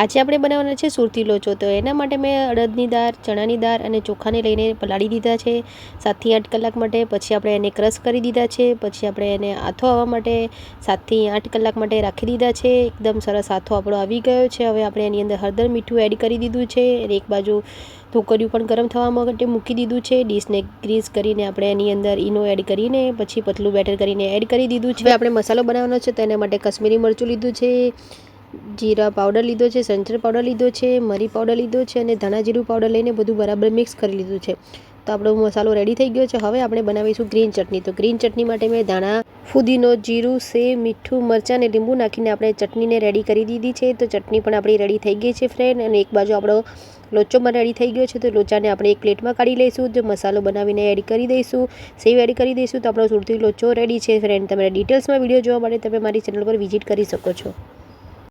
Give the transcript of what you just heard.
આજે આપણે બનાવવાના છે સુરતી લોચો. તો એના માટે મેં અડદની દાળ, ચણાની દાળ અને ચોખાને લઈને પલાળી દીધા છે. સાતથી આઠ કલાક માટે, પછી આપણે એને ક્રશ કરી દીધા છે. પછી આપણે એને આથો આવવા માટે સાતથી આઠ કલાક માટે રાખી દીધા છે. એકદમ સરસ આથો આપણો આવી ગયો છે. હવે આપણે એની અંદર હળદર મીઠું એડ કરી દીધું છે એક બાજુ ઢોકળિયું પણ ગરમ થવા માટે મૂકી દીધું છે. ડીશને ગ્રીસ કરીને આપણે એની અંદર ઈનો એડ કરીને, પછી પતલું બેટર કરીને એડ કરી દીધું છે. આપણે મસાલો બનાવવાનો છે તો એના માટે કશ્મીરી મરચું લીધું છે. જીરા પાવડર લીધો છે, સંચર પાવડર લીધો છે, મરી પાવડર લીધો છે અને ધાણા જીરું પાવડર લઈને બધું બરાબર મિક્સ કરી લીધું છે. તો આપણો મસાલો રેડી થઈ ગયો છે. હવે આપણે બનાવીશું ગ્રીન ચટણી. તો ગ્રીન ચટણી માટે મેં ધાણા, ફુદીનો, જીરું, સેવ, મીઠું, મરચાં અને લીંબુ નાખીને આપણે ચટણીને રેડી કરી દીધી છે. તો ચટણી પણ આપણી રેડી થઈ ગઈ છે ફ્રેન્ડ અને એક બાજુ આપણો લોચો પણ રેડી થઈ ગયો છે. તો લોચાને આપણે એક પ્લેટમાં કાઢી લઈશું. જો મસાલો બનાવીને એડ કરી દઈશું, સેવ એડ કરી દઈશું, તો આપણો સુરતી લોચો રેડી છે ફ્રેન્ડ તમે ડિટેલ્સમાં વીડિયો જોવા માટે તમે મારી ચેનલ પર વિઝિટ કરી શકો છો.